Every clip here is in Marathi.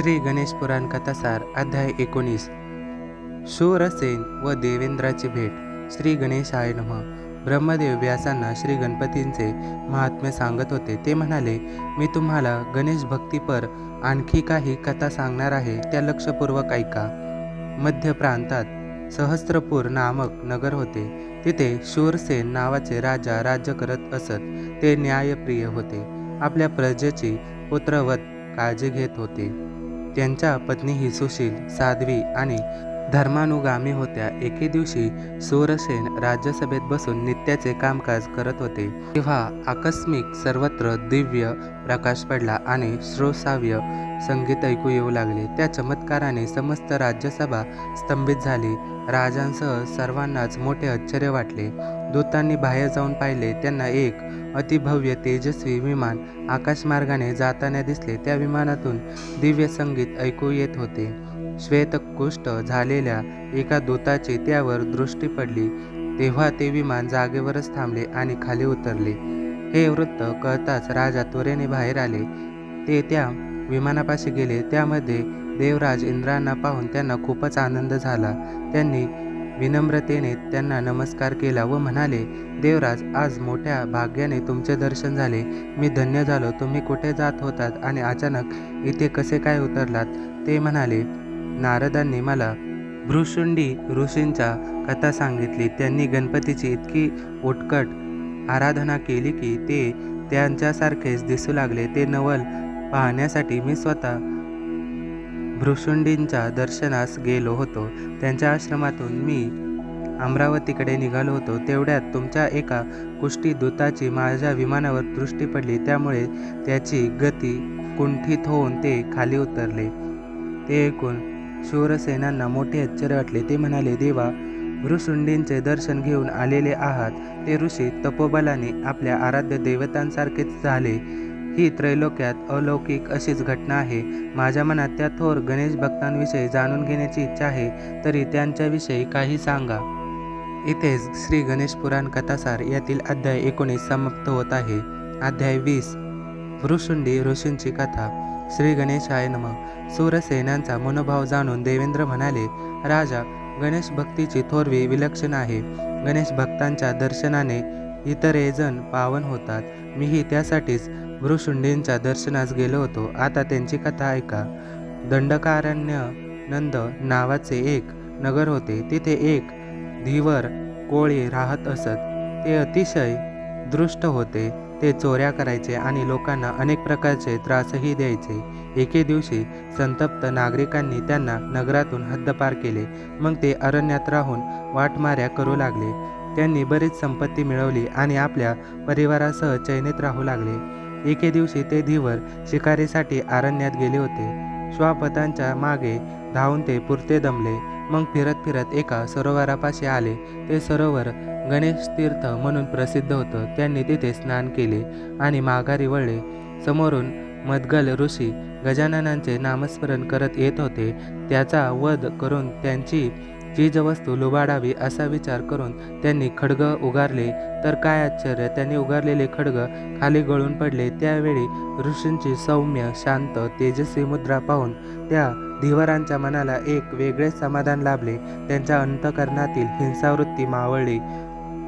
श्री गणेश पुराण कथासार अध्याय एकोणीस. शूरसेन व देवेंद्राची भेट. श्री गणेशाय नम. ब्रह्मदेव व्यासांना श्री गणपतींचे महात्म्य सांगत होते. ते म्हणाले मी तुम्हाला गणेश भक्तीपर आणखी काही कथा सांगणार आहे त्या लक्षपूर्वक ऐका. मध्य प्रांतात सहस्त्रपूर नामक नगर होते. तिथे शूरसेन नावाचे राजा राज्य करत असत. ते न्यायप्रिय होते. आपल्या प्रजेची पुत्रवत काळजी घेत होते. त्यांच्या पत्नी ही सुशील साध्वी आणि धर्मानुगामी होत्या. एके दिवशी सूरसेन राज्यसभेत बसून नित्याचे कामकाज करत होते. तेव्हा आकस्मिक सर्वत्र दिव्य प्रकाश पडला आणि श्रोसाव्य संगीत ऐकू येऊ लागले. त्या चमत्काराने समस्त राज्यसभा स्तंभित झाली. राजांसह सर्वांनाच मोठे आश्चर्य वाटले. दूतांनी बाहेर जाऊन पाहिले. त्यांना एक अतिभव्य तेजस्वी विमान आकाशमार्गाने जाताना दिसले. त्या विमानातून दिव्य संगीत ऐकू येत होते. श्वेतकुष्ठ झालेल्या एका दूताची त्यावर दृष्टी पडली. तेव्हा ते विमान जागेवरच थांबले आणि खाली उतरले. हे वृत्त कळताच राजा त्वरेने बाहेर आले. ते त्या विमानापाशी गेले. त्यामध्ये देवराज इंद्रांना पाहून त्यांना खूपच आनंद झाला. त्यांनी विनम्रतेने त्यांना नमस्कार केला व म्हणाले देवराज आज मोठ्या भाग्याने तुमचे दर्शन झाले. मी धन्य झालो. तुम्ही कुठे जात होतात आणि अचानक इथे कसे काय उतरलात? ते म्हणाले नारदांनी मला भ्रुशुंडी ऋषींच्या कथा सांगितली. त्यांनी गणपतीची इतकी उटकट आराधना केली की ते त्यांच्यासारखेच दिसू लागले. ते नवल पाहण्यासाठी मी स्वतः भ्रुशुंडींच्या दर्शनास गेलो होतो. त्यांच्या आश्रमातून मी अमरावतीकडे निघालो होतो. तेवढ्यात तुमच्या एका कुष्टी दूताची माझ्या विमानावर दृष्टी पडली. त्यामुळे त्याची गती कुंठित होऊन ते खाली उतरले. ते ऐकून शूरसेनांना मोठे आश्चर्य वाटले. ते म्हणाले देवा ऋषुंडींचे दर्शन घेऊन आलेले आहात. ते ऋषी तपोबलाने आपल्या आराध्य देवतांसारखेच झाले. ही त्रैलोक्यात अलौकिक अशीच घटना आहे. माझ्या मनात त्या थोर गणेश भक्तांविषयी जाणून घेण्याची इच्छा आहे. तरी त्यांच्याविषयी काही सांगा. इथेच श्री गणेश पुराण कथासार यातील अध्याय एकोणीस समाप्त होत आहे. अध्याय वीस. भ्रुशुंडी ऋषींची कथा. श्री गणेशाय नम. सूरसेनांचा मनोभाव जाणून देवेंद्र म्हणाले राजा गणेश भक्तीची थोरवी विलक्षण आहे. गणेश भक्तांच्या दर्शनाने इतरेजण पावन होतात. मीही त्यासाठीच भ्रुशुंडींच्या दर्शनास गेलो होतो. आता त्यांची कथा ऐका. दंडकारण्य नंद नावाचे एक नगर होते. तिथे एक धीवर कोळी राहत असत. ते अतिशय दृष्ट होते ते चोऱ्या करायचे आणि लोकांना अनेक प्रकारचे त्रासही द्यायचे. एके दिवशी संतप्त नागरिकांनी त्यांना नगरातून हद्दपार केले. मग ते अरण्यात राहून वाटमाऱ्या करू लागले. त्यांनी बरीच संपत्ती मिळवली आणि आपल्या परिवारासह चैनीत राहू लागले. एके दिवशी ते धीवर शिकारीसाठी अरण्यात गेले होते. श्वापतांच्या मागे धावून ते पुरते दमले. मग फिरत फिरत एका सरोवरापाशी आले. ते सरोवर गणेश तीर्थ म्हणून प्रसिद्ध होतं. त्यांनी तिथे स्नान केले आणि माघारी वळले. समोरून मदगल ऋषी गजाननांचे नामस्मरण करत येत होते. त्याचा वध करून त्यांची चीजवस्तू लुबाडावी असा विचार करून त्यांनी खडग उगारले. तर काय आश्चर्य त्यांनी उगारलेले खडग खाली गळून पडले. त्यावेळी ऋषींची सौम्य शांत तेजस्वी मुद्रा पाहून त्या धीवरांच्या मनाला एक वेगळे समाधान लाभले. त्यांच्या अंतकरणातील हिंसावृत्ती मावळली.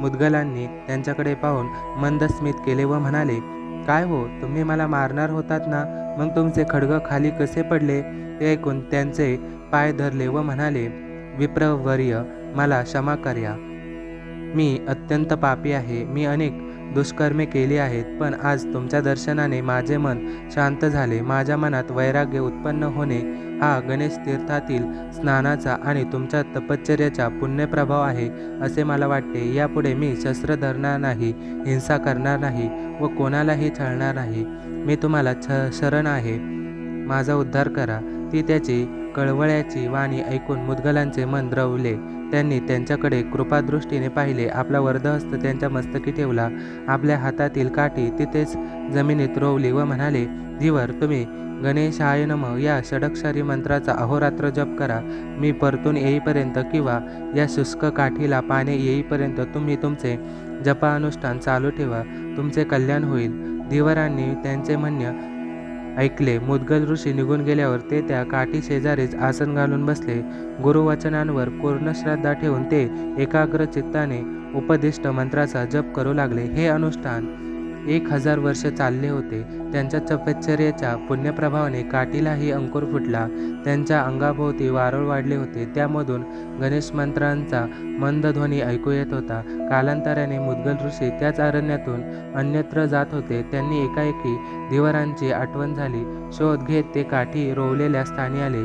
मुदगलांनी त्यांच्याकडे पाहून मंदस्मित केले व म्हणाले काय हो तुम्ही मला मारणार होतात ना? मग तुमचे खडग खाली कसे पडले? ते ऐकून त्यांचे पाय धरले व म्हणाले विप्रवर्य मला क्षमा कर्या मी अत्यंत पापी आहे मी अनेक दुष्कर्मे केली आहेत पण आज तुमच्या दर्शनाने माझे मन शांत झाले माझ्या मनात वैराग्य उत्पन्न होणे हा गणेश तीर्थातील स्नानाचा आणि तुमच्या तपश्चर्याचा पुण्यप्रभाव आहे असे मला वाटते. यापुढे मी शस्त्र धरणार नाही हिंसा करणार नाही व कोणालाही छळणार नाही. मी तुम्हाला छ शरण आहे. माझा उद्धार करा. ती त्याची कळवळ्याची वाणी ऐकून मुदगलांचे मन द्रवले. त्यांनी त्यांच्याकडे कृपादृष्टीने पाहिले. आपला वर्धहस्त त्यांच्या मस्तकी ठेवला. आपल्या हातातील काठी तिथेच जमिनीत रोवली व म्हणाले धीवर तुम्ही गणेशाय नम या षडक्षरी मंत्राचा अहोरात्र जप करा. मी परतून येईपर्यंत किंवा या शुष्क काठीला पाने येईपर्यंत तुम्ही तुमचे जपानुष्ठान चालू ठेवा. तुमचे कल्याण होईल. धीवरांनी त्यांचे म्हणणे ऐकले. मुद्गल ऋषी निघून गेल्यावर ते त्या काठी शेजारीच आसन घालून बसले. गुरुवचनांवर पूर्ण श्रद्धा ठेवून ते एकाग्र चित्ताने उपदिष्ट मंत्राचा जप करू लागले. हे अनुष्ठान एक हजार वर्ष चालले होते. त्यांच्या तपश्चर्याच्या पुण्यप्रभावाने काठीलाही अंकुर फुटला. त्यांच्या अंगाभोवती वारूळ वाढले होते. त्यामधून गणेश मंत्रांचा मंदध्वनी ऐकू येत होता. कालांतराने मुद्गल ऋषी त्याच अरण्यातून अन्यत्र जात होते. त्यांनी एकाएकी धीवरांची आठवण झाली. शोध घेत ते काठी रोवलेल्या स्थानी आले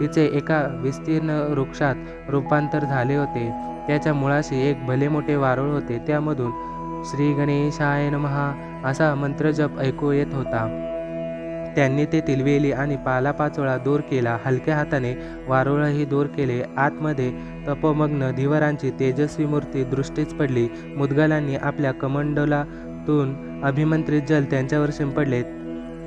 तिचे एका विस्तीर्ण वृक्षात रूपांतर झाले होते. त्याच्या मुळाशी एक भले मोठे वारुळ होते. त्यामधून श्री गणेशाय नमहा असा मंत्रजप ऐकू येत होता. त्यांनी ते तिलवेली आणि पालापाचोळा दूर केला. हलक्या हाताने वारुळही दूर केले. आतमध्ये तपोमग्न धीवरांची तेजस्वी मूर्ती दृष्टीच पडली. मुदगलांनी आपल्या कमंडलातून अभिमंत्रित जल त्यांच्यावर शिंपडले.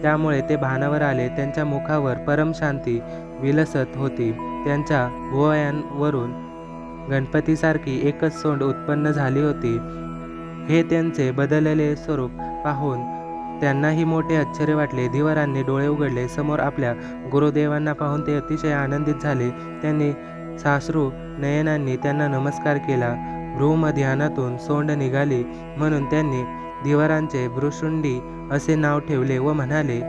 त्यामुळे ते भानावर आले. त्यांच्या मुखावर परमशांती विलसत होती. त्यांच्या भुवयांवरून गणपतीसारखी एकच सोंड उत्पन्न झाली होती. हे त्यांचे बदललेले स्वरूप पाहून त्यांनाही मोठे आश्चर्य वाटले. धीवरांनी डोळे उघडले. समोर आपल्या गुरुदेवांना पाहून ते अतिशय आनंदित झाले. त्यांनी सासरू नयनांनी त्यांना नमस्कार केला. भ्रूमध्यानातून सोंड निघाली म्हणून त्यांनी धीवरांचे भ्रुशुंडी असे नाव ठेवले व म्हणाले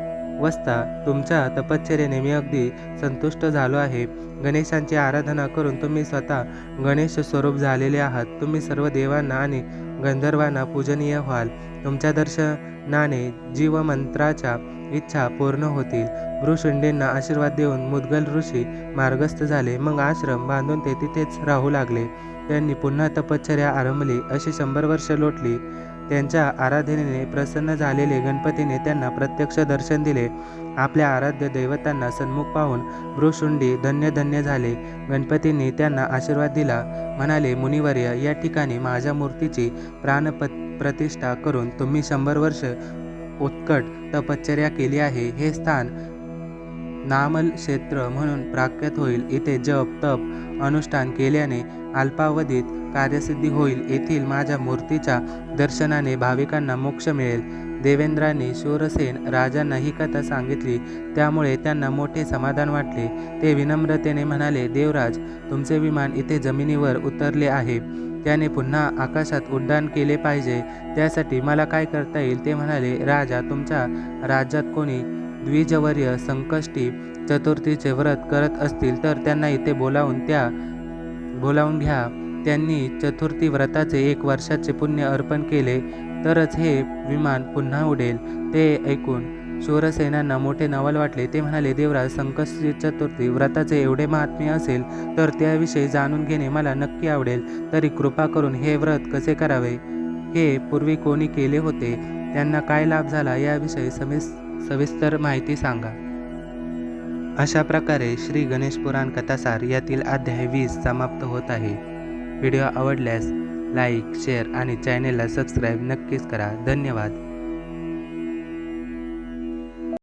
वस्ता तुमच्या तपश्चर्याने मी अगदी संतुष्ट झालो आहे. गणेशांची आराधना करून तुम्ही स्वतः गणेश स्वरूप झालेले आहात. तुम्ही सर्व देवांना आणि गंधर्वांना पूजनीय व्हाल. तुमच्या दर्शनाने जीवमंत्राच्या इच्छा पूर्ण होतील. ऋषिंडेंना आशीर्वाद देऊन मुद्गल ऋषी मार्गस्थ झाले. मग आश्रम बांधून ते तिथेच राहू लागले. त्यांनी पुन्हा तपश्चर्या आरंभली. अशी शंभर वर्ष लोटली. त्यांच्या आराधनेने प्रसन्न झालेले गणपतीने त्यांना प्रत्यक्ष दर्शन दिले. आपल्या आराध्य दैवतांना सन्मुख पाहून भ्रुशुंडी धन्य धन्य झाले. गणपतींनी त्यांना आशीर्वाद दिला. म्हणाले मुनिवर्य या ठिकाणी माझ्या मूर्तीची प्राणप प्रतिष्ठा करून तुम्ही शंभर वर्ष उत्कट तपश्चर्या केली आहे. हे स्थान नामल क्षेत्र म्हणून प्राख्यात होईल. इथे जप तप अनुष्ठान केल्याने अल्पावधीत कार्यसिद्धी होईल. येथील माझ्या मूर्तीच्या दर्शनाने भाविकांना मोक्ष मिळेल. देवेंद्रांनी शूरसेन राजांना ही कथा सांगितली. त्यामुळे त्यांना मोठे समाधान वाटले. ते विनम्रतेने म्हणाले देवराज तुमचे विमान इथे जमिनीवर उतरले आहे. त्याने पुन्हा आकाशात उड्डाण केले पाहिजे. त्यासाठी मला काय करता येईल? ते म्हणाले राजा तुमच्या राज्यात कोणी द्विजवर्य संकष्टी चतुर्थीचे व्रत करत असतील तर त्यांना इथे बोलावून त्या बोलावून घ्या. त्यांनी चतुर्थी व्रताचे एक वर्षाचे पुण्य अर्पण केले तरच हे विमान पुन्हा उडेल. ते ऐकून शूरसेनांना मोठे नवल वाटले. ते म्हणाले देवराज संकष्टी चतुर्थी व्रताचे एवढे महात्म्य असेल तर त्याविषयी जाणून घेणे मला नक्की आवडेल. तरी कृपा करून हे व्रत कसे करावे? हे पूर्वी कोणी केले होते? त्यांना काय लाभ झाला? याविषयी समिस सविस्तर माहिती सांगा. अशा प्रकारे श्री गणेश पुराण कथासार यातील अध्याय वीस समाप्त होत आहे. व्हिडिओ आवडल्यास लाईक शेअर आणि चॅनेलला सबस्क्राईब नक्कीच करा. धन्यवाद.